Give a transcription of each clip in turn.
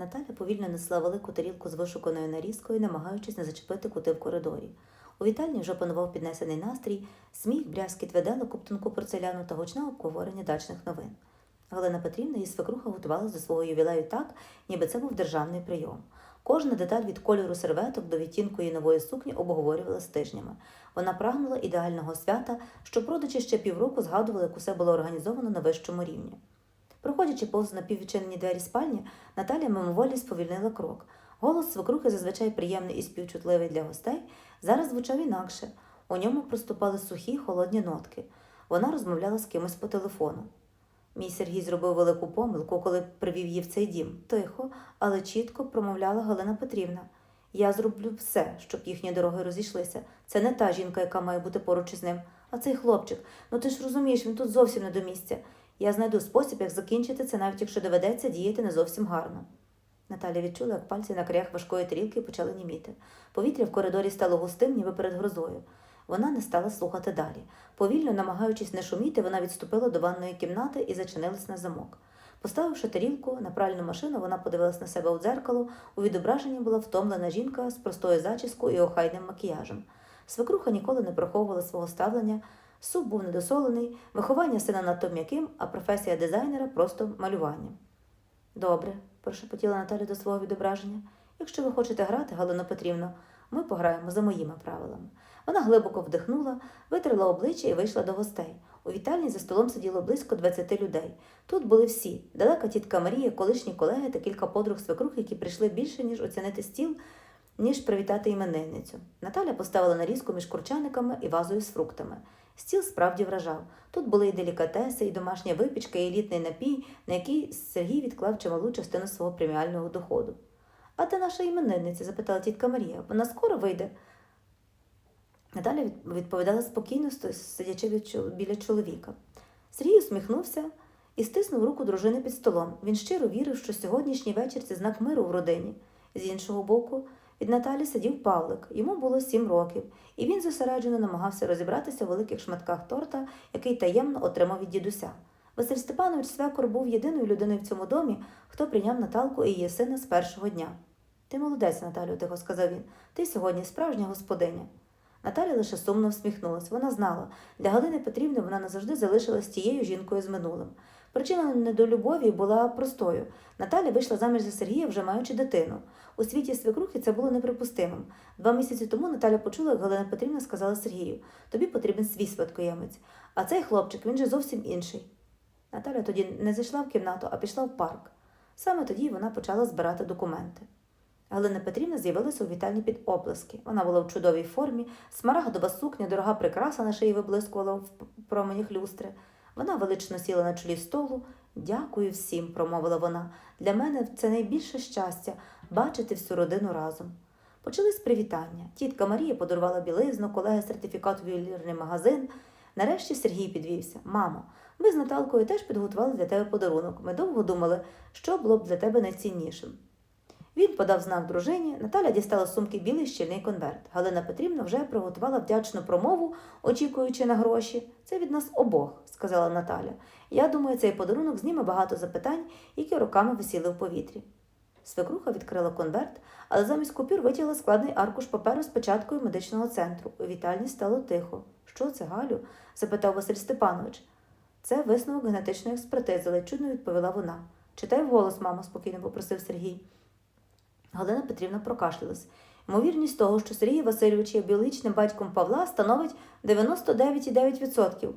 Наталя повільно несла велику тарілку з вишуканою нарізкою, намагаючись не зачепити кути в коридорі. У вітальні вже панував піднесений настрій, сміх, брязкіт веделок, обтунку порцеляну та гучне обговорення дачних новин. Галина Петрівна і свекруха готувалась до свого ювілею так, ніби це був державний прийом. Кожна деталь від кольору серветок до відтінку її нової сукні обговорювалась тижнями. Вона прагнула ідеального свята, щоб родичі ще півроку згадували, як усе було організовано на вищому рівні. Проходячи повз напіввідчинені двері спальні, Наталя мимоволі сповільнила крок. Голос свекрухи, зазвичай приємний і співчутливий для гостей, зараз звучав інакше. У ньому проступали сухі, холодні нотки. Вона розмовляла з кимось по телефону. Мій Сергій зробив велику помилку, коли привів її в цей дім. Тихо, але чітко промовляла Галина Петрівна. Я зроблю все, щоб їхні дороги розійшлися. Це не та жінка, яка має бути поруч із ним, а цей хлопчик. Ну ти ж розумієш, він тут зовсім не до місця. Я знайду спосіб, як закінчити це, навіть якщо доведеться діяти не зовсім гарно. Наталя відчула, як пальці на краях важкої тарілки почали німіти. Повітря в коридорі стало густим, ніби перед грозою. Вона не стала слухати далі. Повільно, намагаючись не шуміти, вона відступила до ванної кімнати і зачинилась на замок. Поставивши тарілку на пральну машину, вона подивилась на себе у дзеркало. У відображенні була втомлена жінка з простою зачіскою і охайним макіяжем. Свекруха ніколи не приховувала свого ставлення. Суп був недосолений, виховання сина надто м'яким, а професія дизайнера просто малювання. Добре, прошепотіла Наталя до свого відображення. Якщо ви хочете грати, Галина Петрівна, ми пограємо за моїми правилами. Вона глибоко вдихнула, витерла обличчя і вийшла до гостей. У вітальні за столом сиділо близько 20 людей. Тут були всі: далека тітка Марія, колишні колеги та кілька подруг свекрух, які прийшли більше, ніж оцінити стіл, ніж привітати іменинницю. Наталя поставила нарізку між курчаниками і вазою з фруктами. Стіл справді вражав. Тут були і делікатеси, і домашня випічка, і елітний напій, на який Сергій відклав чималу частину свого преміального доходу. А де наша іменинниця? запитала тітка Марія. Вона скоро вийде. Наталя відповідала спокійно, сидячи біля чоловіка. Сергій усміхнувся і стиснув руку дружини під столом. Він щиро вірив, що сьогоднішній вечір це знак миру в родині. З іншого боку, від Наталі сидів Павлик. Йому було сім років, і він зосереджено намагався розібратися у великих шматках торта, який таємно отримав від дідуся. Василь Степанович Свекор був єдиною людиною в цьому домі, хто прийняв Наталку і її сина з першого дня. Ти молодець, Наталю, тихо сказав він. Ти сьогодні справжня господиня. Наталя лише сумно всміхнулась. Вона знала, для Галини Петрівни вона назавжди залишилась тією жінкою з минулим. Причина недолюбові була простою. Наталя вийшла заміж за Сергія, вже маючи дитину. У світі свекрухи це було неприпустимим. Два місяці тому Наталя почула, як Галина Петрівна сказала Сергію: тобі потрібен свій спадкоємець. А цей хлопчик, він же зовсім інший. Наталя тоді не зайшла в кімнату, а пішла в парк. Саме тоді вона почала збирати документи. Галина Петрівна з'явилася у вітальні під оплески. Вона була в чудовій формі, смарагдова сукня, дорога прикраса на шиї виблискувала в променях люстри. Вона велично сіла на чолі столу. Дякую всім, промовила вона. Для мене це найбільше щастя бачити всю родину разом. Почались привітання. Тітка Марія подарувала білизну, колеги сертифікат у ювелірний магазин. Нарешті Сергій підвівся. Мамо, ми з Наталкою теж підготували для тебе подарунок. Ми довго думали, що було б для тебе найціннішим. Він подав знак дружині. Наталя дістала з сумки білий щільний конверт. Галина Петрівна вже приготувала вдячну промову, очікуючи на гроші. Це від нас обох, сказала Наталя. Я думаю, цей подарунок зніме багато запитань, які роками висіли в повітрі. Свекруха відкрила конверт, але замість купюр витягла складний аркуш паперу з печаткою медичного центру. У вітальні стало тихо. Що це, Галю? запитав Василь Степанович. Це висновок генетичної експертизи, ледь чудно відповіла вона. Читай вголос, мамо, спокійно попросив Сергій. Галина Петрівна прокашлялась. Ймовірність того, що Сергій Васильович є біологічним батьком Павла, становить 99,9%.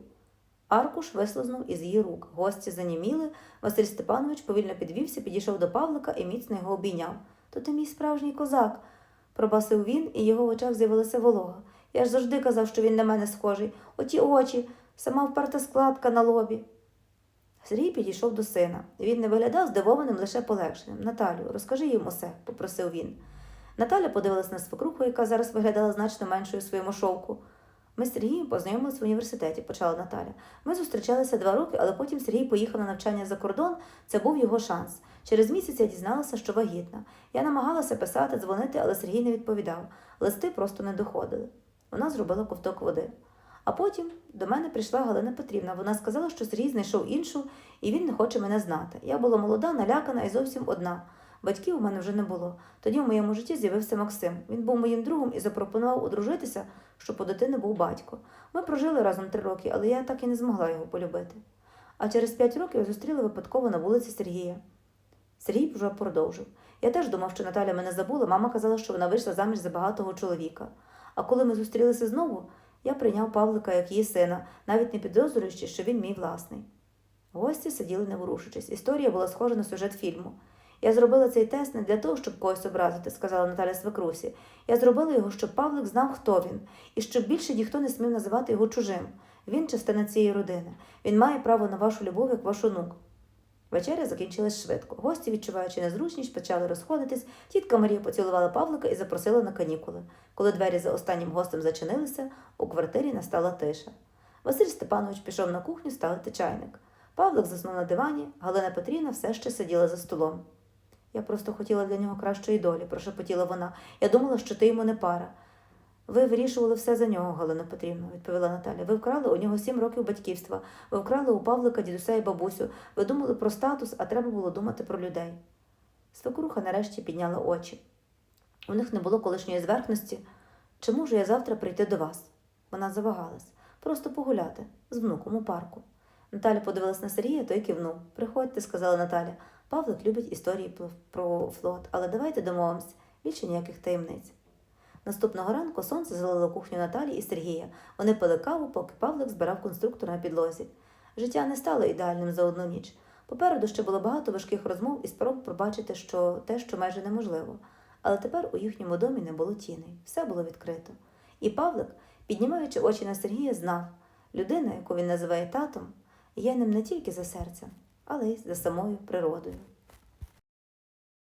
Аркуш вислизнув із її рук. Гості заніміли. Василь Степанович повільно підвівся, підійшов до Павлика і міцно його обійняв. То ти мій справжній козак, пробасив він, і його в очах з'явилася волога. Я ж завжди казав, що він на мене схожий. Оті очі, сама вперта складка на лобі. Сергій підійшов до сина. Він не виглядав здивованим, лише полегшеним. Наталю, розкажи їм усе, попросив він. Наталя подивилась на свекруху, яка зараз виглядала значно меншою у своєму шовку. Ми з Сергієм познайомилися в університеті, почала Наталя. Ми зустрічалися два роки, але потім Сергій поїхав на навчання за кордон. Це був його шанс. Через місяць я дізналася, що вагітна. Я намагалася писати, дзвонити, але Сергій не відповідав. Листи просто не доходили. Вона зробила ковток води. А потім до мене прийшла Галина Петрівна. Вона сказала, що Сергій знайшов іншу, і він не хоче мене знати. Я була молода, налякана і зовсім одна. Батьків у мене вже не було. Тоді в моєму житті з'явився Максим. Він був моїм другом і запропонував одружитися, щоб у дитини був батько. Ми прожили разом три роки, але я так і не змогла його полюбити. А через п'ять років зустріли випадково на вулиці Сергія. Сергій вже продовжив. Я теж думав, що Наталя мене забула. Мама казала, що вона вийшла заміж за багатого чоловіка. А коли ми зустрілися знову, я прийняв Павлика як її сина, навіть не підозрюючи, що він мій власний. Гості сиділи не ворушичись. Історія була схожа на сюжет фільму. Я зробила цей тест не для того, щоб когось образити, сказала Наталя Свекрусі. Я зробила його, щоб Павлик знав, хто він, і щоб більше ніхто не смів називати його чужим. Він частина цієї родини. Він має право на вашу любов, як ваш онук. Вечеря закінчилась швидко. Гості, відчуваючи незручність, почали розходитись. Тітка Марія поцілувала Павлика і запросила на канікули. Коли двері за останнім гостем зачинилися, у квартирі настала тиша. Василь Степанович пішов на кухню ставити чайник. Павлик заснув на дивані, Галина Петрівна все ще сиділа за столом. Я просто хотіла для нього кращої долі, прошепотіла вона. Я думала, що ти йому не пара. Ви вирішували все за нього, Галина Петрівна, відповіла Наталя. Ви вкрали у нього сім років батьківства. Ви вкрали у Павлика дідуся і бабусю. Ви думали про статус, а треба було думати про людей. Свекруха нарешті підняла очі. У них не було колишньої зверхності. Чи можу я завтра прийти до вас? Вона завагалась. Просто погуляти з внуком у парку. Наталя подивилась на Сергія, той кивнув. Приходьте, сказала Наталя. Павлик любить історії про- флот, але давайте домовимось. Більше ніяких таємниць. Наступного ранку сонце залило кухню Наталі і Сергія. Вони пили каву, поки Павлик збирав конструктор на підлозі. Життя не стало ідеальним за одну ніч. Попереду ще було багато важких розмов і спроб пробачити, що те, що майже неможливо. Але тепер у їхньому домі не було тіней, все було відкрито. І Павлик, піднімаючи очі на Сергія, знав, людина, яку він називає татом, є ним не тільки за серцем, але й за самою природою.